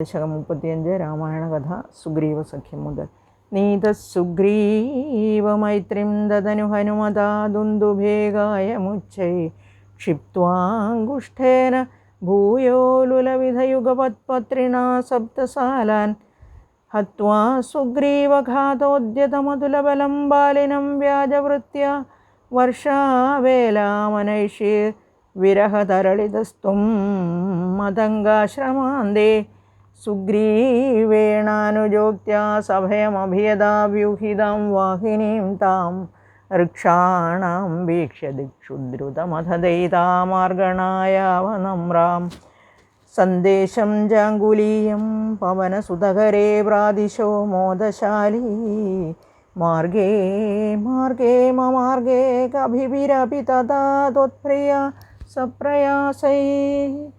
ദശകം മുപ്പത്തിയഞ്ച് രാമായണ കഥ സുഗ്രീവ സഖ്യം മുതൽ. നീതസുഗ്രീവമൈത്രിം ദദനു ഹനുമതാ ദുന്ദുഭേഗായ മുച്ചൈ. ക്ഷിപ്വാങ്കുഷ്ഠേന ഭൂയോലുലവിധയുഗപത്പത്രിണാ സപ്തസാലാൻ. ഹത്വാ സുഗ്രീവഘാതോദ്യതമതുലബലം ബാലിനം വ്യാജവൃത്യ വർഷാവേലാമനൈഷീർ വിരഹതരളിതസ്ത്വം മതംഗാശ്രമാന്തേ सुग्रीवेणाजोक्त सभयमभियदाव्यूहिदां वाहिनी तां वृक्षाण वीक्ष्य दिक्षुद्रुतमथ दयितामार्गणायावनम्रां सन्देशं पवन पवनसुतकरे प्रादिशो मोदशाली। मार्गे मार्गे मगे कभी तथा त्वत्प्रिया सप्रयासैः।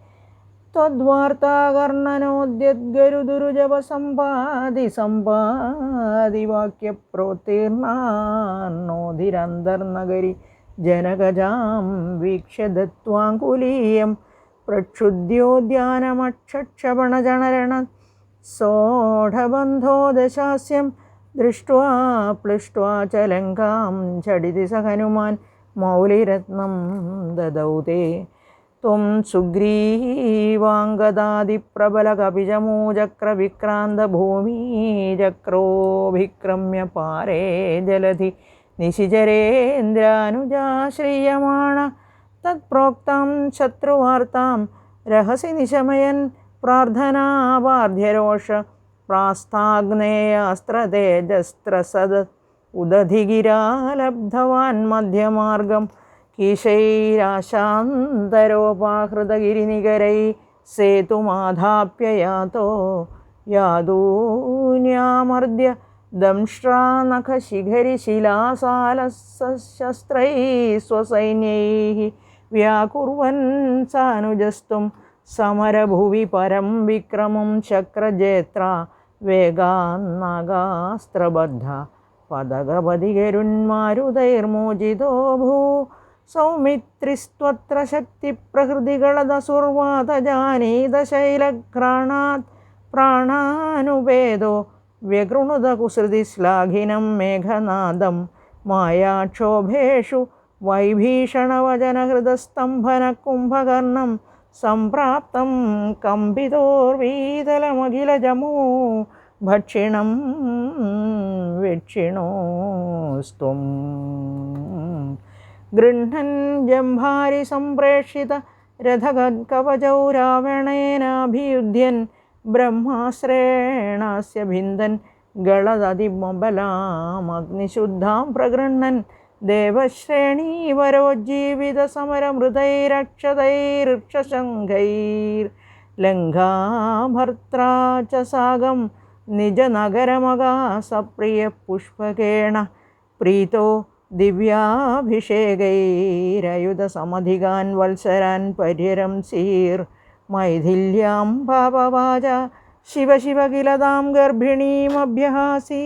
त्वद्वार्ताकर्णनोद्यद्गरुदुरुजपसम्पादि सम्पादि वाक्यप्रोत्तीर्णान्नोधिरन्तर्नगरि जनगजां वीक्ष्य दत्त्वाङ्कुलीयं प्रक्षुद्योद्यानमक्षक्षपणजनरण सोढबन्धो दशास्यं दृष्ट्वा प्लुष्ट्वा च लङ्कां झटिति स हनुमान् मौलिरत्नं ददौ ते त्वं सुग्रीवाङ्गदादिप्रबलकपिजमूचक्रविक्रान्तभूमिचक्रोऽभिक्रम्य पारे जलधि निशिचरेन्द्रानुजाश्रीयमाण। तत्प्रोक्तां शत्रुवार्तां रहसि निशमयन् प्रार्थनावार्ध्यरोष प्रास्ताग्नेयास्त्रतेजस्त्रसद उदधिगिरा लब्धवान् मध्यमार्गं ഈശൈരാശാന്തരോപാഹൃതഗിരിനികരൈ സേതുമാധാപ്യയാതോ യാദൂന്യാമർദ്യ ദംഷ്ട്രാനഖശിഖരിശിലാസാലസശസ്ത്രൈ സ്വസൈന്യൈ വ്യാകുർവൻ സാനുജസ്തും സമരഭുവി പരം വിക്രമം ചക്രജേത്ര വേഗാന്നാഗാസ്ത്രബദ്ധ പതകപതികരുന്മാരുതൈർമോചിതോ ഭൂ സൗമിത്രിസ്ത്വത്ര ശക്തിപ്രഹൃതികളതസുർവാതജാനീതശൈലഘ്രാണാത് പ്രാണാനുപേദോ വ്യകൃണുത കുസൃതി ശ്ലാഘിനം മേഘനാദം മായാക്ഷോഭേഷു വൈഭീഷണവചനഹൃദസ്തംഭനകുംഭകർണം സംപ്രാപ്തം കമ്പിതോർവീതലമഖിലജമോ ഭക്ഷിണം വീക്ഷിണോസ്ത്വം ഗൃഹൻ ജംഭാരി സംപ്രേക്ഷിത രഥകവചൗ രാവണേനാഭിയുധ്യൻ ബ്രഹ്മാശ്രേണാസ്യ ഭിന്ദൻ ഗളതതിമബലാമഗ്നിശുദ്ധാം പ്രഗൃഹൻ ദേവശ്രേണീവരോജ്ജീവിതസമരമൃതൈരക്ഷതൈർക്ഷശങ്കൈർ च സപ്രിയ പുഷ്പകേണ പ്രീതോ ദിവ്യാഭിഷേകൈരയുധസമധികാൻ വത്സരാൻ പര്യരം സീർ. മൈഥില്യാം ഭാവവാച ശിവശിവ കിലതാം ഗർഭിണീമഭ്യഹാസീ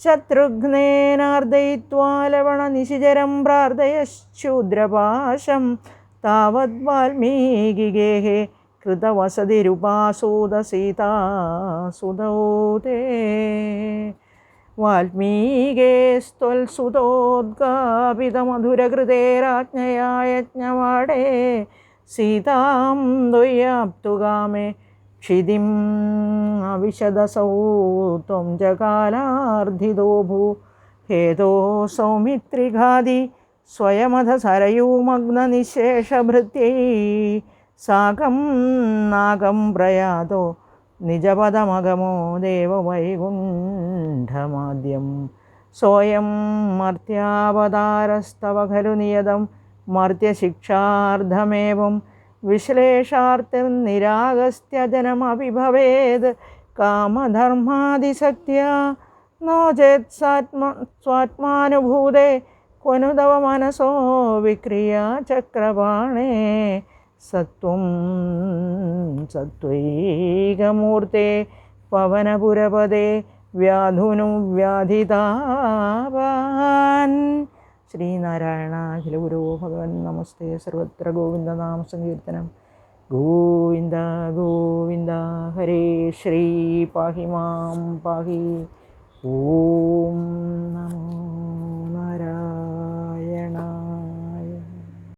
ശത്രുഘ്നേനാർദ്ദയിത്വാ ലവണനിശിചരം പ്രാർത്ഥയശ്ശൂദ്രപാശം താവത് വാൽമീകിഗേഹ കൃതവസതിരുപാസൂതസീതാസുതൗ തേ വാൽമീകേസ്ത്വൽസുതോദ്ഗാപിതമധുരഹൃതേ രാജ്ഞയായജ്ഞവാടേ സീതാം ദ്വയാപ്തുകാമേ ക്ഷിതിം അവിശദസൗ ത്വം ജകാലാർദ്ധിതോഭൂ ഹേതോ സൗമിത്രിഘാതി സ്വയമധ സരയൂമഗ്നനിശേഷഭൃത്യൈ സാകം നാഗം പ്രയാതോ നിജപദമഗമോ ദേവവൈകുണ്ഠമാദ്യം സോയം മർത്യാവതാരസ്തവ ഖലു നിയതം. മർത്യശിക്ഷാർദ്ധമേവം. വിശ്ലേഷാർത്തിർനിരാഗസ്ത്യജനമപി ഭവേത് കാമധർമാതിശക്തിയ നോ ചേത് സാത്മ സ്വാത്മാനുഭൂതേ. ക്വനു മനസോ വിക്രിയ ചക്രപാണേ സത്വം സത്വൈകമൂർത്തെ പവനപുരപദേ വ്യാധുനു വ്യാധിതാവാൻ. ശ്രീനാരായണ അഖില ഭഗവൻ നമസ്തേ. സർവത്ര ഗോവിന്ദനാമ സങ്കീർത്തനം. ഗോവിന്ദ ഗോവിന്ദ ഹരേ ശ്രീ പാഹി മാം പാഹി. ഓം